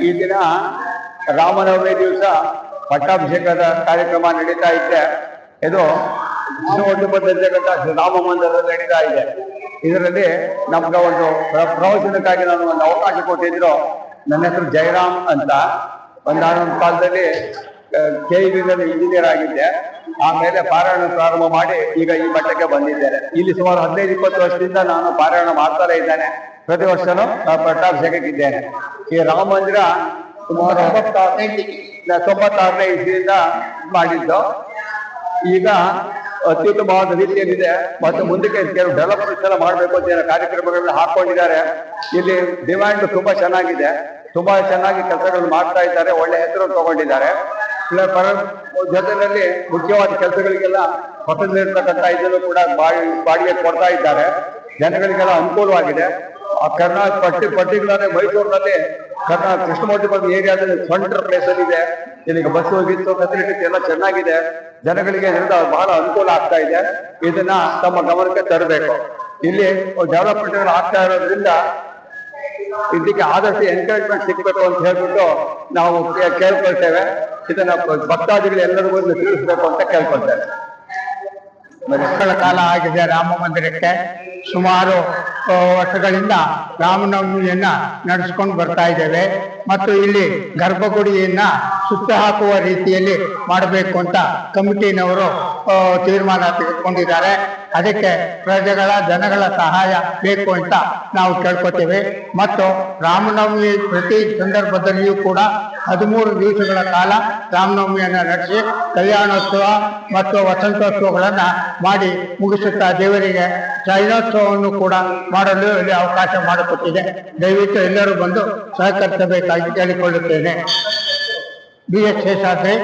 ಈ ದಿನ ರಾಮನವಮಿ ದಿವಸ ಪಟ್ಟಾಭಿಷೇಕದ ಕಾರ್ಯಕ್ರಮ ನಡೀತಾ ಇದೆ ಇದು ವಿಷ್ಣುವರ್ಧಪದ್ಧತಿಗಂಟ ರಾಮ ಮಂದಿರದಲ್ಲಿ ನಡೀತಾ ಇದೆ. ಇದರಲ್ಲಿ ನಮ್ಗೆ ಒಂದು ಪ್ರ- ಪ್ರವಚನಕ್ಕಾಗಿ ನಾನು ಒಂದು ಅವಕಾಶ ಕೊಟ್ಟಿದ್ರು. ನನ್ನ ಹೆಸರು ಜಯರಾಮ್ ಅಂತ. ಒಂದಾನೊಂದು ಕಾಲದಲ್ಲಿ ಕೆ ನಲ್ಲಿ ಇಂಜಿನಿಯರ್ ಆಗಿದ್ದೆ. ಆಮೇಲೆ ಪಾರಾಯಣ ಪ್ರಾರಂಭ ಮಾಡಿ ಈಗ ಈ ಮಟ್ಟಕ್ಕೆ ಬಂದಿದ್ದೇನೆ. ಇಲ್ಲಿ ಸುಮಾರು ಹದಿನೈದು ಇಪ್ಪತ್ತು ವರ್ಷದಿಂದ ನಾನು ಪಾರಾಯಣ ಮಾಡ್ತಾನೆ ಇದ್ದೇನೆ. ಪ್ರತಿ ವರ್ಷನೂ ಆ, ಪಟ್ಟಾಭಿಷೇಕಕ್ಕಿದ್ದೇನೆ. ಈ ರಾಮ ಮಂದಿರ ಸುಮಾರು ತೊಂಬತ್ತಾರನೇ ಇಸ್ವಿಯಿಂದ ಮಾಡಿದ್ದು. ಈಗ ಅತ್ಯುತ್ತಮವಾದ ರೀತಿಯಲ್ಲಿದೆ. ಮತ್ತು ಮುಂದಕ್ಕೆ ಕೆಲವು ಡೆವಲಪ್ಮೆಂಟ್ಸ್ ಎಲ್ಲ ಮಾಡಬೇಕು ಅಂತ ಏನೋ ಕಾರ್ಯಕ್ರಮಗಳನ್ನ ಹಾಕೊಂಡಿದ್ದಾರೆ ಇಲ್ಲಿ ಡಿಮ್ಯಾಂಡ್ ತುಂಬಾ ಚೆನ್ನಾಗಿದೆ. ತುಂಬಾ ಚೆನ್ನಾಗಿ ಕೆಲಸಗಳನ್ನು ಮಾಡ್ತಾ ಇದ್ದಾರೆ. ಒಳ್ಳೆ ಹೆಸರು ತಗೊಂಡಿದ್ದಾರೆ. ಜೊತೆಯಲ್ಲಿ ಮುಖ್ಯವಾದ ಕೆಲಸಗಳಿಗೆಲ್ಲ ಹೊಸದಿರ್ತಕ್ಕಂಥ ಇದನ್ನು ಕೂಡ ಬಾಡಿ, ಬಾಡಿಗೆ ಕೊಡ್ತಾ ಇದ್ದಾರೆ. ಜನಗಳಿಗೆಲ್ಲ ಅನುಕೂಲವಾಗಿದೆ. ಆ ಕರ್ನಾಟಕ ಪಟ್ಟಿ ಪರ್ಟಿಕ್ಯುಲರ್ ಮೈಸೂರಿನಲ್ಲಿ ಕರ್ನಾಟಕ ಕೃಷ್ಣಮೂರ್ತಿ ಬಂದು ಏರಿಯಾದಲ್ಲಿ ಸೆಂಟ್ರ್ ಪ್ಲೇಸ್ ಅಲ್ಲಿ ಇದೆ. ಇಲ್ಲಿಗೆ ಬಸ್ ಹೋಗಿತ್ತು ಫೆಸಿಲಿಟೀಸ್ ಎಲ್ಲ ಚೆನ್ನಾಗಿದೆ. ಜನಗಳಿಗೆ ಬಹಳ ಅನುಕೂಲ ಆಗ್ತಾ ಇದೆ. ಇದನ್ನ ತಮ್ಮ ಗಮನಕ್ಕೆ ತರಬೇಕು. ಇಲ್ಲಿ ಡೆವಲಪ್ಮೆಂಟ್ ಆಗ್ತಾ ಇರೋದ್ರಿಂದ ಇದಕ್ಕೆ ಆದಷ್ಟು ಎನ್ಕರೇಜ್ಮೆಂಟ್ ಸಿಗ್ಬೇಕು ಅಂತ ಹೇಳ್ಬಿಟ್ಟು ನಾವು ಕೇಳ್ಕೊಳ್ತೇವೆ. ಇದನ್ನ ಭಕ್ತಾದಿಗಳು ಎಲ್ಲರಿಗೂ ತಿಳಿಸ್ಬೇಕು ಅಂತ ಕೇಳ್ಕೊಳ್ತೇವೆ. ಮಕ್ಕಳ ಕಾಲ ಆಗಿದೆ ರಾಮ ಮಂದಿರಕ್ಕೆ. ಸುಮಾರು ವರ್ಷಗಳಿಂದ ರಾಮನವಮಿಯನ್ನ ನಡೆಸ್ಕೊಂಡು ಬರ್ತಾ ಇದ್ದೇವೆ. ಮತ್ತು ಇಲ್ಲಿ ಗರ್ಭಗುಡಿಯನ್ನ ಸುತ್ತ ಹಾಕುವ ರೀತಿಯಲ್ಲಿ ಮಾಡಬೇಕು ಅಂತ ಕಮಿಟಿನವರು ತೀರ್ಮಾನ ತೆಗೆದುಕೊಂಡಿದ್ದಾರೆ. ಅದಕ್ಕೆ ಪ್ರಜೆಗಳ, ಜನಗಳ ಸಹಾಯ ಬೇಕು ಅಂತ ನಾವು ಕೇಳ್ಕೊತೇವೆ. ಮತ್ತು ರಾಮನವಮಿ ಪ್ರತಿ ಸಂದರ್ಭದಲ್ಲಿಯೂ ಕೂಡ ಹದಿಮೂರು ದಿವಸಗಳ ಕಾಲ ರಾಮನವಮಿಯನ್ನು ನಡೆಸಿ ಕಲ್ಯಾಣೋತ್ಸವ ಮತ್ತು ವಸಂತೋತ್ಸವಗಳನ್ನು ಮಾಡಿ ಮುಗಿಸುತ್ತಾ ದೇವರಿಗೆ ಶಯನೋತ್ಸವವನ್ನು ಕೂಡ ಮಾಡಲು ಇಲ್ಲಿ ಅವಕಾಶ ಮಾಡಿಕೊಟ್ಟಿದೆ. ದಯವಿಟ್ಟು ಎಲ್ಲರೂ ಬಂದು ಸಹಕರಿಸಬೇಕಾಗಿ ಕೇಳಿಕೊಳ್ಳುತ್ತೇನೆ. B S Seshadri.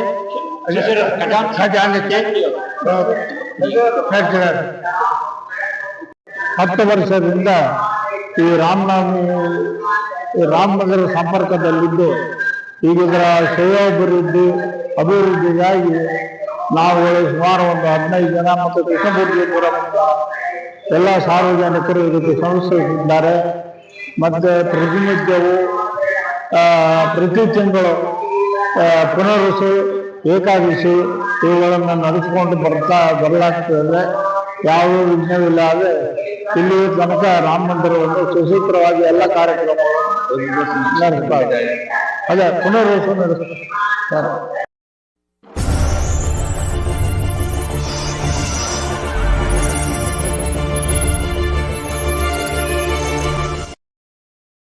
ಹತ್ತು ವರ್ಷದಿಂದ ಈ ರಾಮನವಮಿ ರಾಮನಗರ ಸಂಪರ್ಕದಲ್ಲಿದ್ದು ಈಗ ಇದರ ಶ್ರೇಯೋಭಿವೃದ್ಧಿ ಅಭಿವೃದ್ಧಿಗಾಗಿ ನಾವು ಸುಮಾರು ಒಂದು ಹದಿನೈದು ಜನ ಮತ್ತು ಕೃಷ್ಣಮೂರ್ತಿಪುರದಿಂದ ಎಲ್ಲ ಸಾರ್ವಜನಿಕರು ಇದಕ್ಕೆ ಸಂಸ್ಥಿಸಿದ್ದಾರೆ ಮತ್ತೆ ಪ್ರತಿನಿತ್ಯವೂ ಪ್ರತಿ ತಿಂಗಳು ಪುನರ್ವಸು ಏಕಾದಶಿ ಇವುಗಳನ್ನು ನಡೆಸಿಕೊಂಡು ಬರ್ತಾ, ಬರಲಾಗ್ತದೆ. ಯಾವುದೇ ವಿಘ್ನವಿಲ್ಲದೆ ಇಲ್ಲಿ ತನಕ ರಾಮ ಮಂದಿರವನ್ನು ಸುಸೂತ್ರವಾಗಿ ಎಲ್ಲ ಕಾರ್ಯಕ್ರಮಗಳು ನಡೆಸ್ತಾ ಇದೆ ಅದೇ ಪುನರ್ವಸು ನಡೆಸ್ತಾರೆ